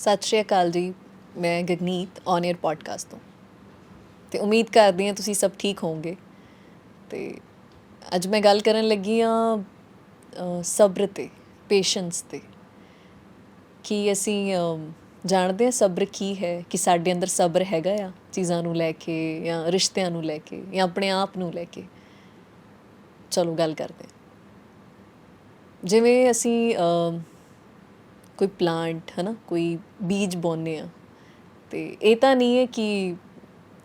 ਸਤਿ ਸ਼੍ਰੀ ਅਕਾਲ ਜੀ, ਮੈਂ ਗਗਨੀਤ ਔਨ 에ਅਰ ਪੋਡਕਾਸਟ ਤੋਂ। ਤੇ ਉਮੀਦ ਕਰਦੀ ਹਾਂ ਤੁਸੀਂ ਸਭ ਠੀਕ ਹੋਵੋਗੇ। ਤੇ ਅੱਜ ਮੈਂ ਗੱਲ ਕਰਨ ਲੱਗੀ ਆ ਸਬਰ ਤੇ ਪੇਸ਼ੈਂਸ ਤੇ। ਕਿ ਅਸੀਂ ਜਾਣਦੇ ਹਾਂ ਸਬਰ ਕੀ ਹੈ? ਕਿ ਸਾਡੇ ਅੰਦਰ ਸਬਰ ਹੈਗਾ ਆ ਚੀਜ਼ਾਂ ਨੂੰ ਲੈ ਕੇ ਜਾਂ ਰਿਸ਼ਤਿਆਂ ਨੂੰ ਲੈ ਕੇ ਜਾਂ ਆਪਣੇ ਆਪ ਨੂੰ ਲੈ ਕੇ? ਚਲੋ ਗੱਲ ਕਰਦੇ ਹਾਂ। ਜਿਵੇਂ ਅਸੀਂ ਕੋਈ ਪਲਾਂਟ ਹੈ ਨਾ ਕੋਈ ਬੀਜ ਬੋਨੇ ਆ। ਤੇ ਇਹ ਤਾਂ ਨਹੀਂ ਹੈ ਕਿ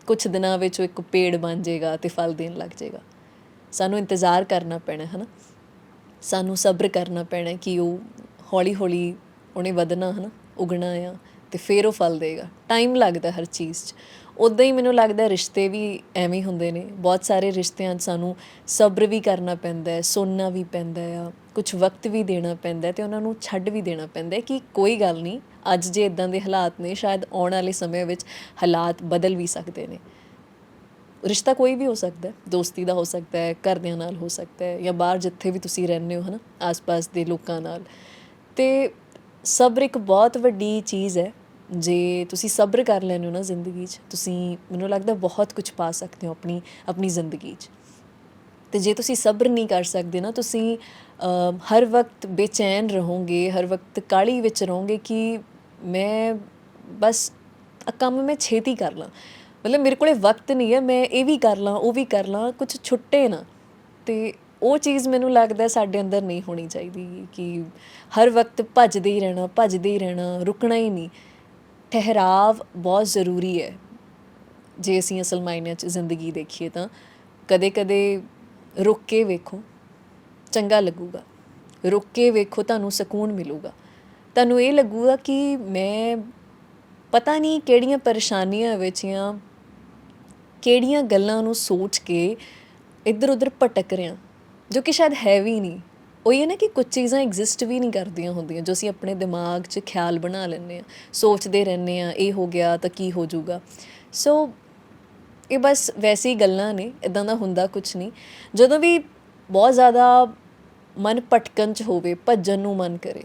ਕੁਝ ਦਿਨਾਂ ਵਿੱਚ ਉਹ ਇੱਕ ਪੇੜ ਬਣ ਜਾਏਗਾ ਤੇ ਫਲ ਦੇਣ ਲੱਗ ਜਾਏਗਾ। ਸਾਨੂੰ ਇੰਤਜ਼ਾਰ ਕਰਨਾ ਪੈਣਾ ਹੈ ਨਾ ਸਾਨੂੰ ਸਬਰ ਕਰਨਾ ਪੈਣਾ ਕਿ ਉਹ ਹੌਲੀ ਹੌਲੀ ਉਹਨੇ ਵਧਣਾ ਹੈ ਨਾ ਉਗਣਾ ਆ ਤੇ ਫਿਰ ਉਹ ਫਲ ਦੇਗਾ। ਟਾਈਮ ਲੱਗਦਾ ਹਰ ਚੀਜ਼ 'ਚ। ਉਦਾਂ ਹੀ ਮੈਨੂੰ ਲੱਗਦਾ ਰਿਸ਼ਤੇ ਵੀ ਐਵੇਂ ਹੁੰਦੇ ਨੇ। ਬਹੁਤ ਸਾਰੇ ਰਿਸ਼ਤਿਆਂ 'ਚ ਸਾਨੂੰ ਸਬਰ ਵੀ ਕਰਨਾ ਪੈਂਦਾ ਹੈ, ਸੁਣਨਾ ਵੀ ਪੈਂਦਾ ਆ। ਕੁਝ ਵਕਤ ਵੀ ਦੇਣਾ ਪੈਂਦਾ ਹੈ ਤੇ ਉਹਨਾਂ ਨੂੰ ਛੱਡ ਵੀ ਦੇਣਾ ਪੈਂਦਾ ਕਿ ਕੋਈ ਗੱਲ ਨਹੀਂ, ਅੱਜ ਜੇ ਇਦਾਂ ਦੇ ਹਾਲਾਤ ਨੇ, ਸ਼ਾਇਦ ਆਉਣ ਵਾਲੇ ਸਮੇਂ ਵਿੱਚ ਹਾਲਾਤ ਬਦਲ ਵੀ ਸਕਦੇ ਨੇ। ਰਿਸ਼ਤਾ ਕੋਈ ਵੀ ਹੋ ਸਕਦਾ ਹੈ, ਦੋਸਤੀ ਦਾ ਹੋ ਸਕਦਾ ਹੈ, ਘਰਦਿਆਂ ਨਾਲ ਹੋ ਸਕਦਾ ਹੈ ਜਾਂ ਬਾਹਰ ਜਿੱਥੇ ਵੀ ਤੁਸੀਂ ਰਹਿੰਦੇ ਹੋ, ਹਨਾ, ਆਸ-ਪਾਸ ਦੇ ਲੋਕਾਂ ਨਾਲ। ਤੇ ਸਬਰ ਇੱਕ ਬਹੁਤ ਵੱਡੀ ਚੀਜ਼ ਹੈ, ਜੇ ਤੁਸੀਂ ਸਬਰ ਕਰ ਲੈਂਦੇ ਹੋ ਨਾ ਜ਼ਿੰਦਗੀ 'ਚ, ਤੁਸੀਂ ਮੈਨੂੰ ਲੱਗਦਾ ਬਹੁਤ ਕੁਝ ਪਾ ਸਕਦੇ ਹੋ ਆਪਣੀ ਆਪਣੀ ਜ਼ਿੰਦਗੀ 'ਚ। ਤੇ ਜੇ ਤੁਸੀਂ ਸਬਰ ਨਹੀਂ ਕਰ ਸਕਦੇ ਨਾ, ਤੁਸੀਂ ਹਰ ਵਕਤ ਬੇਚੈਨ ਰਹੋਗੇ, ਹਰ ਵਕਤ ਕਾਲੀ ਵਿੱਚ ਰਹੋਗੇ ਕਿ ਮੈਂ ਬਸ ਕੰਮ ਮੈਂ ਛੇਤੀ ਕਰ ਲਾਂ। ਮਤਲਬ ਮੇਰੇ ਕੋਲੇ ਵਕਤ ਨਹੀਂ ਹੈ, ਮੈਂ ਇਹ ਵੀ ਕਰ ਲਾਂ, ਉਹ ਵੀ ਕਰ ਲਾਂ ਕੁਝ ਛੁੱਟੇ ਨਾ। ਤੇ ਉਹ ਚੀਜ਼ ਮੈਨੂੰ ਲੱਗਦਾ ਸਾਡੇ ਅੰਦਰ ਨਹੀਂ ਹੋਣੀ ਚਾਹੀਦੀ ਕਿ ਹਰ ਵਕਤ ਭੱਜਦੇ ਹੀ ਰਹਿਣਾ, ਭੱਜਦੇ ਹੀ ਰਹਿਣਾ, ਰੁਕਣਾ ਹੀ ਨਹੀਂ। ਠਹਿਰਾਵ ਬਹੁਤ ਜ਼ਰੂਰੀ ਹੈ। ਜੇ ਅਸੀਂ ਅਸਲ ਮਾਇਨਿਆਂ 'ਚ ਜ਼ਿੰਦਗੀ ਦੇਖੀਏ ਤਾਂ ਕਦੇ-ਕਦੇ ਰੁਕ ਕੇ ਵੇਖੋ। ਚੰਗਾ ਲੱਗੂਗਾ। ਰੁਕ ਕੇ ਵੇਖੋ ਤੁਹਾਨੂੰ ਸਕੂਨ ਮਿਲੂਗਾ। ਤੁਹਾਨੂੰ ਇਹ ਲੱਗੂਗਾ ਕਿ ਮੈਂ ਪਤਾ ਨਹੀਂ ਕਿਹੜੀਆਂ ਪਰੇਸ਼ਾਨੀਆਂ ਵਿੱਚ ਜਾਂ ਕਿਹੜੀਆਂ ਗੱਲਾਂ ਨੂੰ ਸੋਚ ਕੇ ਇੱਧਰ ਉੱਧਰ ਭਟਕ ਰਿਹਾ ਜੋ ਕਿ ਸ਼ਾਇਦ ਹੈ ਵੀ ਨਹੀਂ। ਉਹ ਇਹ ਨਾ ਕਿ ਕੁਝ ਚੀਜ਼ਾਂ ਐਗਜ਼ਿਸਟ ਵੀ ਨਹੀਂ ਕਰਦੀਆਂ ਹੁੰਦੀਆਂ, ਜੋ ਅਸੀਂ ਆਪਣੇ ਦਿਮਾਗ 'ਚ ਖਿਆਲ ਬਣਾ ਲੈਂਦੇ ਆ ਸੋਚਦੇ ਰਹਿੰਦੇ ਆ ਇਹ ਹੋ ਗਿਆ ਤਾਂ ਕੀ ਹੋ ਜਾਊਗਾ। ਸੋ ਇਹ ਬਸ ਵੈਸੀ ਗੱਲਾਂ ਨੇ ਇਦਾਂ ਦਾ ਹੁੰਦਾ ਕੁਝ ਨਹੀਂ। ਜਦੋਂ ਵੀ ਬਹੁਤ ਜ਼ਿਆਦਾ ਮਨ ਭਟਕਣ 'ਚ ਹੋਵੇ, ਭੱਜਣ ਨੂੰ ਮਨ ਕਰੇ,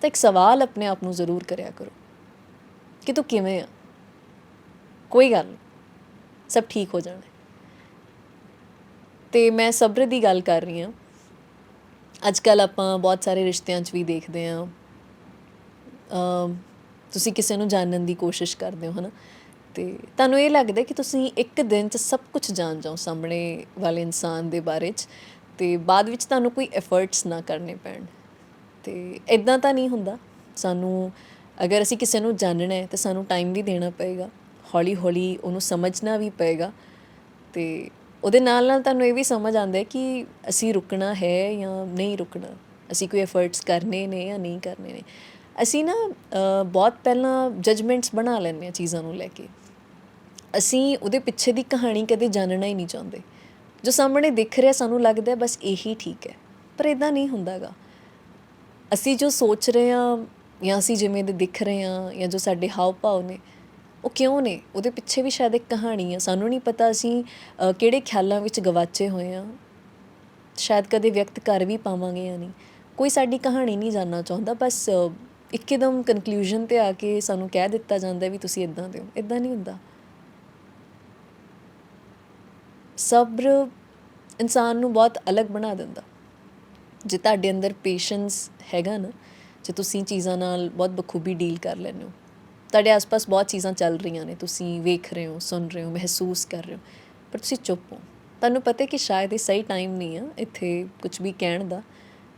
ਤਾਂ ਇੱਕ ਸਵਾਲ ਆਪਣੇ ਆਪ ਨੂੰ ਜ਼ਰੂਰ ਕਰਿਆ ਕਰੋ ਕਿ ਤੂੰ ਕਿਵੇਂ ਆ? ਕੋਈ ਗੱਲ ਨਹੀਂ, ਸਭ ਠੀਕ ਹੋ ਜਾਣਾ। ਹੈ। ਤੇ ਮੈਂ ਸਬਰ ਦੀ ਗੱਲ ਕਰ ਰਹੀ ਹਾਂ। ਅੱਜ ਕੱਲ ਆਪਾਂ ਬਹੁਤ ਸਾਰੇ ਰਿਸ਼ਤਿਆਂ 'ਚ ਵੀ ਦੇਖਦੇ ਹਾਂ। ਤੁਸੀਂ ਕਿਸੇ ਨੂੰ ਜਾਣਨ ਦੀ ਕੋਸ਼ਿਸ਼ ਕਰਦੇ ਹੋ, ਹਨਾ? ਤੇ ਤੁਹਾਨੂੰ ਇਹ ਲੱਗਦਾ ਕਿ ਤੁਸੀਂ ਇੱਕ ਦਿਨ 'ਚ ਸਭ ਕੁਝ ਜਾਣ ਜਾਓ ਸਾਹਮਣੇ ਵਾਲੇ ਇਨਸਾਨ ਦੇ ਬਾਰੇ 'ਚ ਤੇ ਬਾਅਦ ਵਿੱਚ ਤੁਹਾਨੂੰ ਕੋਈ ਐਫਰਟਸ ਨਾ ਕਰਨੇ ਪੈਣ। ਤੇ ਇਦਾਂ ਤਾਂ ਨਹੀਂ ਹੁੰਦਾ। ਸਾਨੂੰ ਅਗਰ ਅਸੀਂ ਕਿਸੇ ਨੂੰ ਜਾਣਨਾ ਹੈ ਤਾਂ ਸਾਨੂੰ ਟਾਈਮ ਵੀ ਦੇਣਾ ਪਏਗਾ। ਹੌਲੀ ਹੌਲੀ ਉਹਨੂੰ ਸਮਝਣਾ ਵੀ ਪਏਗਾ। ਤੇ ਉਹਦੇ ਨਾਲ ਨਾਲ ਤੁਹਾਨੂੰ ਇਹ ਵੀ ਸਮਝ ਆਉਂਦਾ ਹੈ ਕਿ ਅਸੀਂ ਰੁਕਣਾ ਹੈ ਜਾਂ ਨਹੀਂ ਰੁਕਣਾ। ਅਸੀਂ ਕੋਈ ਐਫਰਟਸ ਕਰਨੇ ਨੇ ਜਾਂ ਨਹੀਂ ਕਰਨੇ ਨੇ। ਅਸੀਂ ਨਾ ਬਹੁਤ ਪਹਿਲਾਂ ਜਜਮੈਂਟਸ ਬਣਾ ਲੈਂਦੇ ਹਾਂ ਚੀਜ਼ਾਂ ਨੂੰ ਲੈ ਕੇ। ਅਸੀਂ ਉਹਦੇ ਪਿੱਛੇ ਦੀ ਕਹਾਣੀ ਕਦੇ ਜਾਣਨਾ ਹੀ ਨਹੀਂ ਚਾਹੁੰਦੇ। ਜੋ ਸਾਹਮਣੇ ਦਿਖ ਰਿਹਾ ਸਾਨੂੰ ਲੱਗਦਾ ਬਸ ਇਹੀ ਠੀਕ ਹੈ ਪਰ ਇਦਾਂ ਨਹੀਂ ਹੁੰਦਾਗਾ। ਅਸੀਂ ਜੋ ਸੋਚ ਰਹੇ ਹਾਂ ਜਾਂ ਅਸੀਂ ਜਿਵੇਂ ਦੇ ਦਿਖ ਰਹੇ ਹਾਂ ਜਾਂ ਜੋ ਸਾਡੇ ਹਾਵ ਭਾਵ ਨੇ ਉਹ ਕਿਉਂ ਨੇ? ਉਹਦੇ ਪਿੱਛੇ ਵੀ ਸ਼ਾਇਦ ਇੱਕ ਕਹਾਣੀ ਆ। ਸਾਨੂੰ ਨਹੀਂ ਪਤਾ ਅਸੀਂ ਕਿਹੜੇ ਖਿਆਲਾਂ ਵਿੱਚ ਗਵਾਚੇ ਹੋਏ ਹਾਂ। ਸ਼ਾਇਦ ਕਦੇ ਵਿਅਕਤ ਕਰ ਵੀ ਪਾਵਾਂਗੇ ਜਾਂ ਨਹੀਂ। ਕੋਈ ਸਾਡੀ ਕਹਾਣੀ ਨਹੀਂ ਜਾਨਣਾ ਚਾਹੁੰਦਾ। ਬਸ ਅ, ਇੱਕਦਮ ਕਨਕਲੂਜਨ ਤੇ ਆ ਕੇ ਸਾਨੂੰ ਕਹਿ ਦਿੱਤਾ ਜਾਂਦਾ ਵੀ ਤੁਸੀਂ ਇਦਾਂ ਦੇ ਹੋ ਇਦਾਂ ਨਹੀਂ ਹੁੰਦਾ। ਸਬਰ ਇਨਸਾਨ ਨੂੰ ਬਹੁਤ ਅਲੱਗ ਬਣਾ ਦਿੰਦਾ। ਜੇ ਤੁਹਾਡੇ ਅੰਦਰ ਪੇਸ਼ੈਂਸ ਹੈਗਾ ਨਾ, ਜੇ ਤੁਸੀਂ ਚੀਜ਼ਾਂ ਨਾਲ ਬਹੁਤ ਬਖੂਬੀ ਡੀਲ ਕਰ ਲੈਂਦੇ ਹੋ, ਤੁਹਾਡੇ ਆਸ-ਪਾਸ ਬਹੁਤ ਚੀਜ਼ਾਂ ਚੱਲ ਰਹੀਆਂ ਨੇ, ਤੁਸੀਂ ਵੇਖ ਰਹੇ ਹੋ, ਸੁਣ ਰਹੇ ਹੋ, ਮਹਿਸੂਸ ਕਰ ਰਹੇ ਹੋ, ਪਰ ਤੁਸੀਂ ਚੁੱਪ ਹੋ। ਤੁਹਾਨੂੰ ਪਤਾ ਕਿ ਸ਼ਾਇਦ ਇਹ ਸਹੀ ਟਾਈਮ ਨਹੀਂ ਆ ਇੱਥੇ ਕੁਝ ਵੀ ਕਹਿਣ ਦਾ।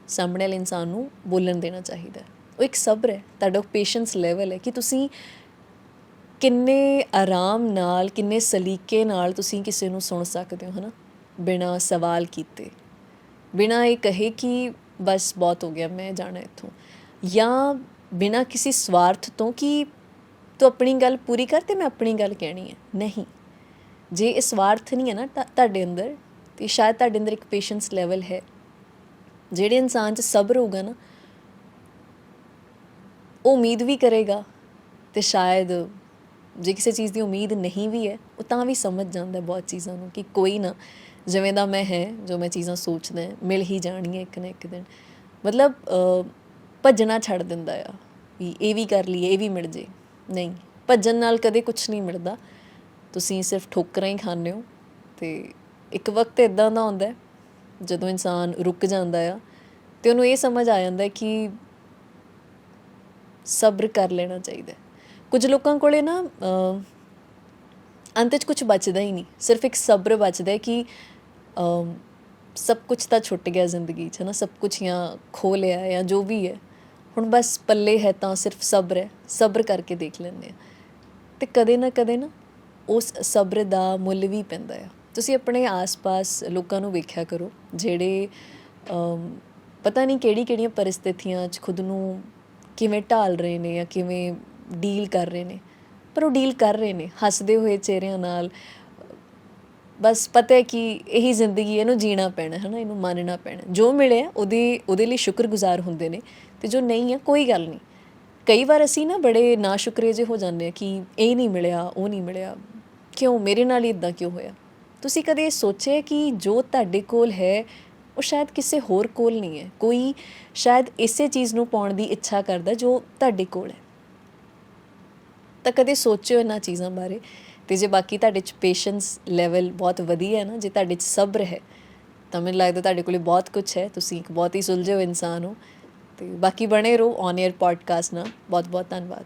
ਸਾਹਮਣੇ ਵਾਲੇ ਇਨਸਾਨ ਨੂੰ ਬੋਲਣ ਦੇਣਾ ਚਾਹੀਦਾ। ਉਹ ਇੱਕ ਸਬਰ ਹੈ, ਤੁਹਾਡਾ ਪੇਸ਼ੈਂਸ ਲੈਵਲ ਹੈ ਕਿ ਤੁਸੀਂ ਕਿੰਨੇ ਆਰਾਮ ਨਾਲ, ਕਿੰਨੇ ਸਲੀਕੇ ਨਾਲ ਤੁਸੀਂ ਕਿਸੇ ਨੂੰ ਸੁਣ ਸਕਦੇ ਹੋ, ਹਨਾ? ਬਿਨਾਂ ਸਵਾਲ ਕੀਤੇ। ਬਿਨਾਂ ਇਹ ਕਹੇ ਕਿ ਬਸ ਬਹੁਤ ਹੋ ਗਿਆ, ਮੈਂ ਜਾਣਾ ਇੱਥੋਂ। ਜਾਂ ਬਿਨਾਂ ਕਿਸੇ ਸਵਾਰਥ ਤੋਂ ਕਿ ਤੂੰ ਆਪਣੀ ਗੱਲ ਪੂਰੀ ਕਰ ਤੇ ਮੈਂ ਆਪਣੀ ਗੱਲ ਕਹਿਣੀ ਹੈ। ਨਹੀਂ। ਜੇ ਇਹ ਸਵਾਰਥ ਨਹੀਂ ਹੈ ਨਾ ਤਾਂ ਤੁਹਾਡੇ ਅੰਦਰ, ਤੇ ਸ਼ਾਇਦ ਤੁਹਾਡੇ ਅੰਦਰ ਇੱਕ ਪੇਸ਼ੈਂਸ ਲੈਵਲ ਹੈ। ਜਿਹੜੇ ਇਨਸਾਨ 'ਚ ਸਬਰ ਹੋਊਗਾ ਨਾ, ਉਹ ਉਮੀਦ ਵੀ ਕਰੇਗਾ ਤੇ ਸ਼ਾਇਦ ਜੇ ਕਿਸੇ ਚੀਜ਼ ਦੀ ਉਮੀਦ ਨਹੀਂ ਵੀ ਹੈ, ਉਹ ਤਾਂ ਵੀ ਸਮਝ ਜਾਂਦਾ ਬਹੁਤ ਚੀਜ਼ਾਂ ਨੂੰ ਕਿ ਕੋਈ ਨਾ, ਜਿਵੇਂ ਦਾ ਮੈਂ ਹੈ, ਜੋ ਮੈਂ ਚੀਜ਼ਾਂ ਸੋਚਦਾ ਮਿਲ ਹੀ ਜਾਣਗੀਆਂ ਇੱਕ ਨਾ ਇੱਕ ਦਿਨ। ਮਤਲਬ ਭੱਜਣਾ ਛੱਡ ਦਿੰਦਾ ਆ ਵੀ ਇਹ ਵੀ ਕਰ ਲਈਏ, ਇਹ ਵੀ ਮਿਲ ਜੇ। ਨਹੀਂ, ਭੱਜਣ ਨਾਲ ਕਦੇ ਕੁਝ ਨਹੀਂ ਮਿਲਦਾ। ਤੁਸੀਂ ਸਿਰਫ ਠੋਕਰਾਂ ਹੀ ਖਾਂਦੇ ਹੋ ਤੇ ਇੱਕ ਵਕਤ ਇਦਾਂ ਦਾ ਆਉਂਦਾ ਜਦੋਂ ਇਨਸਾਨ ਰੁਕ ਜਾਂਦਾ ਆ ਤੇ ਉਹਨੂੰ ਇਹ ਸਮਝ ਆ ਜਾਂਦਾ ਕਿ ਸਬਰ ਕਰ ਲੈਣਾ ਚਾਹੀਦਾ ਕੁਝ ਲੋਕਾਂ ਕੋਲੇ ਨਾ ਅੰਤ 'ਚ ਕੁਝ ਬਚਦਾ ਹੀ ਨਹੀਂ। ਸਿਰਫ ਇੱਕ ਸਬਰ ਬਚਦਾ ਹੈ ਕਿ ਸਭ ਕੁਝ ਤਾਂ ਛੁੱਟ ਗਿਆ ਜ਼ਿੰਦਗੀ 'ਚ ਹੈ ਨਾ ਸਭ ਕੁਝ ਜਾਂ ਖੋ ਲਿਆ ਜਾਂ ਜੋ ਵੀ ਹੈ। ਹੁਣ ਬਸ ਪੱਲੇ ਹੈ ਤਾਂ ਸਿਰਫ ਸਬਰ ਹੈ। ਸਬਰ ਕਰਕੇ ਦੇਖ ਲੈਂਦੇ ਆ ਤੇ ਕਦੇ ਨਾ ਕਦੇ ਨਾ ਉਸ ਸਬਰ ਦਾ ਮੁੱਲ ਵੀ ਪੈਂਦਾ ਆ। ਤੁਸੀਂ ਆਪਣੇ ਆਸ-ਪਾਸ ਲੋਕਾਂ ਨੂੰ ਵੇਖਿਆ ਕਰੋ, ਜਿਹੜੇ ਪਤਾ ਨਹੀਂ ਕਿਹੜੀ ਕਿਹੜੀਆਂ ਪਰਿਸਥਿਤੀਆਂ 'ਚ ਖੁਦ ਨੂੰ ਕਿਵੇਂ ਢਾਲ ਰਹੇ ਨੇ ਜਾਂ ਕਿਵੇਂ ਡੀਲ ਕਰ ਰਹੇ ਨੇ। ਪਰ ਉਹ ਡੀਲ ਕਰ ਰਹੇ ਨੇ ਹੱਸਦੇ ਹੋਏ ਚਿਹਰਿਆਂ ਨਾਲ। ਬਸ ਪਤਾ ਹੈ ਕਿ ਇਹੀ ਜ਼ਿੰਦਗੀ ਹੈ, ਇਹਨੂੰ ਜੀਣਾ ਪੈਣਾ ਹੈ ਨਾ ਇਹਨੂੰ ਮੰਨਣਾ ਪੈਣਾ। ਜੋ ਮਿਲਿਆ ਉਹਦੇ ਉਹਦੇ ਲਈ ਸ਼ੁਕਰਗੁਜ਼ਾਰ ਹੁੰਦੇ ਨੇ ਤੇ ਜੋ ਨਹੀਂ ਹੈ ਕੋਈ ਗੱਲ ਨਹੀਂ। ਕਈ ਵਾਰ ਅਸੀਂ ਨਾ ਬੜੇ ਨਾਸ਼ੁਕਰੇ ਜਿਹੇ ਹੋ ਜਾਂਦੇ ਆ ਕਿ ਇਹ ਨਹੀਂ ਮਿਲਿਆ ਉਹ ਨਹੀਂ ਮਿਲਿਆ। ਕਿਉਂ ਮੇਰੇ ਨਾਲ ਹੀ ਇਦਾਂ ਕਿਉਂ ਹੋਇਆ? ਤੁਸੀਂ ਕਦੇ ਸੋਚਿਆ ਕਿ ਜੋ ਤੁਹਾਡੇ ਕੋਲ ਹੈ ਉਹ ਸ਼ਾਇਦ ਕਿਸੇ ਹੋਰ ਕੋਲ ਨਹੀਂ ਹੈ? ਕੋਈ ਸ਼ਾਇਦ ਇਸੇ ਚੀਜ਼ ਨੂੰ ਪਾਉਣ ਦੀ ਇੱਛਾ ਕਰਦਾ ਜੋ ਤੁਹਾਡੇ ਕੋਲ ਹੈ। ਤਾਂ ਕਦੇ ਸੋਚਿਓ ਇਹਨਾਂ ਚੀਜ਼ਾਂ ਬਾਰੇ। ਤੇ ਜੇ ਬਾਕੀ ਤੁਹਾਡੇ ਚ ਪੇਸ਼ੈਂਸ ਲੈਵਲ ਬਹੁਤ ਵਧੀਆ ਹੈ ਨਾ, ਜੇ ਤੁਹਾਡੇ ਚ ਸਬਰ ਹੈ, ਤਾਂ ਮੈਨੂੰ ਲੱਗਦਾ ਤੁਹਾਡੇ ਕੋਲੇ ਬਹੁਤ ਕੁਝ ਹੈ। ਤੁਸੀਂ ਇੱਕ ਬਹੁਤ ਹੀ ਸੁਲਝੇ ਹੋਏ ਇਨਸਾਨ ਹੋ। ਤੇ ਬਾਕੀ ਬਣੇ ਰਹੋ ਔਨ 에ਅਰ ਪੋਡਕਾਸਟ ਨਾਲ। ਬਹੁਤ ਬਹੁਤ ਧੰਨਵਾਦ।